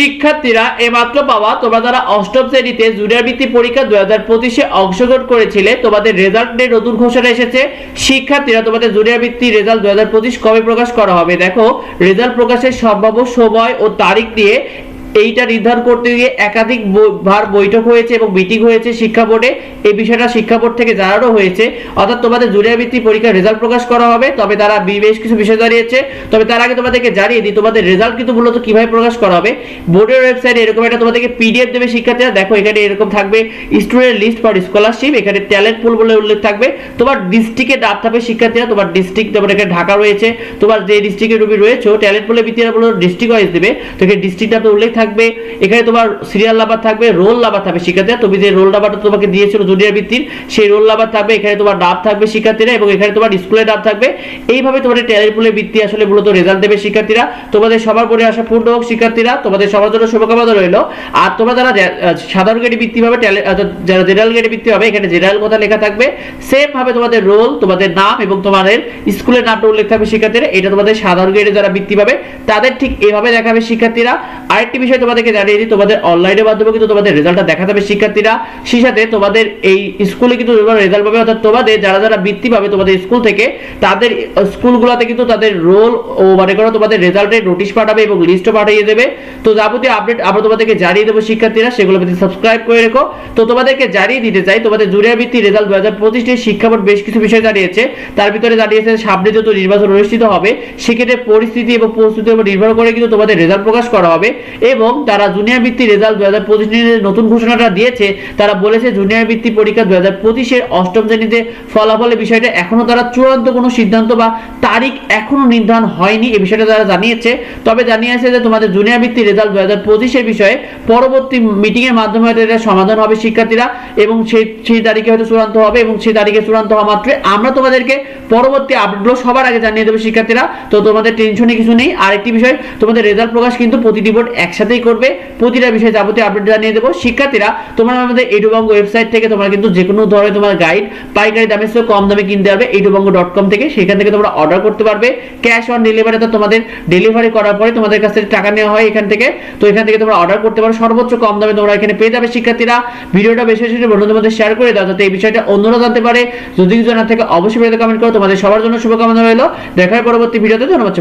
শিক্ষার্থীরা এমাত্র পাওয়া তোমরা যারা অষ্টম শ্রেণীতে জুনিয়র বৃত্তি পরীক্ষা দুই হাজার পঁচিশে অংশগ্রহণ করেছিলে, তোমাদের রেজাল্ট নিয়ে নতুন ঘোষণা এসেছে। শিক্ষার্থীরা তোমাদের জুনিয়র বৃত্তি রেজাল্ট দুই হাজার পঁচিশ কবে প্রকাশ করা হবে? দেখো রেজাল্ট প্রকাশের সম্ভাব্য সময় ও তারিখ নিয়ে এইটা নির্ধারণ করতে গিয়ে একাধিক বার বৈঠক হয়েছে এবং মিটিং হয়েছে শিক্ষা বোর্ডে। এই বিষয়টা শিক্ষা বোর্ড থেকে জানানো হয়েছে। অর্থাৎ তোমাদের জুনিয়র বৃত্তি পরীক্ষার রেজাল্ট প্রকাশ করা হবে। তবে তারা বেশ কিছু বিষয় জানিয়েছে। তবে তার আগে তোমাদেরকে জানিয়ে দিই, তোমাদের রেজাল্ট কিন্তু মূলত কীভাবে প্রকাশ করা হবে। বোর্ডের ওয়েবসাইটে এরকম একটা তোমাদেরকে পিডিএফ দেবে শিক্ষার্থীরা। দেখো, এখানে এরকম থাকবে স্টুডেন্ট লিস্ট ফর স্কলারশিপ এখানে ট্যালেন্ট পুল বলে উল্লেখ থাকবে। তোমার ডিস্ট্রিক্টে ডাক থাকবে শিক্ষার্থীরা। তোমার ডিস্ট্রিক্ট তোমার এখানে ঢাকা রয়েছে। তোমার যে ডিস্ট্রিক্টে তুমি রয়েছে ট্যালেন্ট পুলে বিদ্যালয় বলে ডিস্ট্রিক্ট ওয়াইজ দেবে। তো এখানে ডিস্ট্রিক্ট উল্লেখ থাকবে, এখানে তোমার সিরিয়াল নাম্বার থাকবে রোল নাম্বার থাকবে শিক্ষার্থীরা। তুমি যে রোল নাম্বারটা তোমাকে দিয়েছিল জুনিয়র ভিত্তির, সেই রোল নাম্বার থাকবে, এখানে তোমার নাম থাকবে শিক্ষার্থীরা এবং এখানে তোমার স্কুলের নাম থাকবে। এইভাবে তোমাদের ট্যালেন্ট পুলে ভিত্তি আসলে মূলত রেজাল্ট দেবে শিক্ষার্থীরা। তোমাদের সবার পরে আসা পূর্ণ হোক শিক্ষার্থীরা, তোমাদের সবার জন্য শুভকামনা রইল। আর তোমরা যারা সাধারণ গেটে ভিত্তি হবে যারা জেনারেল গেটে ভিত্তি হবে এখানে জেনারেল কথা লেখা থাকবে। সেম ভাবে তোমাদের রোল তোমাদের নাম এবং তোমাদের স্কুলের নামটা উল্লেখ থাকবে শিক্ষার্থীরা এটা তোমাদের সাধারণ গেটে যারা বৃত্তি পাবে তাদের ঠিক এভাবে দেখাবে শিক্ষার্থীরা। আরেকটি বিষয় তোমাদেরকে জানিয়ে দিই, তোমাদের অনলাইনের মাধ্যমে কিন্তু তোমাদের রেজাল্টটা দেখা যাবে শিক্ষার্থীরা। সেই সাথে তোমাদের এই স্কুলে কিন্তু রেজাল্ট পাবে, অর্থাৎ তোমাদের যারা যারা বৃত্তি পাবে তোমাদের স্কুল থেকে, তাদের স্কুলগুলোতে কিন্তু তাদের রোল ও মানে করো তোমাদের রেজাল্টের নোটিশ পাঠাবে এবং লিস্টও পাঠিয়ে দেবে। তো যাবতীয় আপডেট আমরা তোমাদেরকে জানিয়ে দেবো শিক্ষার্থীরা, সেগুলো প্রতি সাবস্ক্রাইব করে রেখো। তো তোমাদেরকে জানিয়ে দিতে চাই, তোমাদের জুনিয়র বৃত্তি রেজাল্ট দু হাজার পঁচিশে শিক্ষা বোর্ড বেশ কিছু বিষয় জানিয়েছে। তার ভিতরে জানিয়েছে সামনে যত নির্বাচন অনুষ্ঠিত হবে, সেক্ষেত্রে পরিস্থিতি এবং প্রস্তুতির উপর নির্ভর করে কিন্তু তোমাদের রেজাল্ট প্রকাশ করা হবে। এবং তারা জুনিয়র বৃত্তি রেজাল্ট দু হাজার পঁচিশ নতুন ঘোষণাটা দিয়েছে, তারা বলেছে জুনিয়র বৃত্তি পরীক্ষা দু হাজার পঁচিশের অষ্টম শ্রেণীতে ফলাফলের বিষয়টা এখনও তারা চূড়ান্ত কোনো সিদ্ধান্ত বা তারিখ এখনও নির্ধারণ হয়নি এই বিষয়টা তারা জানিয়েছে। তবে জানিয়েছে যে তোমাদের জুনিয়র বৃত্তি রেজাল্ট দু হাজার পঁচিশের বিষয়ে পরবর্তী মিটিং এর মাধ্যমে হয়তো এটা সমাধান হবে শিক্ষার্থীরা এবং সেই সেই তারিখে হয়তো চূড়ান্ত হবে এবং সেই তারিখে চূড়ান্ত হওয়া মাত্রই। আমরা তোমাদেরকে পরবর্তী আপডেটগুলো সবার আগে জানিয়ে দেবো শিক্ষার্থীরা। তো তোমাদের টেনশনে কিছু নেই। আরেকটি বিষয়, তোমাদের রেজাল্ট প্রকাশ কিন্তু প্রতিটি বোর্ড একসাথেই করবে। প্রতিটা বিষয়ে যাবতীয় আপডেট জানিয়ে দেবো। শিক্ষার্থীরা, তোমরা আমাদের এডুবঙ্গ ওয়েবসাইট থেকে তোমরা কিন্তু যে কোনো ধরনের তোমার গাইড পাইকারি দামে চেয়ে কম দামে কিনতে পারবে এডুবঙ্গ ডট কম থেকে। সেখান থেকে তোমরা অর্ডার করতে পারবে। ক্যাশ অন ডেলিভারি তো তোমাদের ডেলিভারি করার পরে তোমাদের কাছ থেকে টাকা নেওয়া হয় এখান থেকে। তো এখান থেকে তোমরা অর্ডার করতে পারো। সর্বোচ্চ কম দামে তোমরা এখানে পেয়ে যাবে শিক্ষার্থীরা। ভিডিওটা বেশি বেশি বন্ধুদের মধ্যে শেয়ার করে দাও যাতে এই বিষয়টা অন্যরা জানতে পারে। যদি কিছু থেকে অবশ্যই কমেন্ট করো। তোমাদের সবার জন্য শুভকামনা রইল। দেখার পরবর্তী ভিডিওতে ধন্যবাদ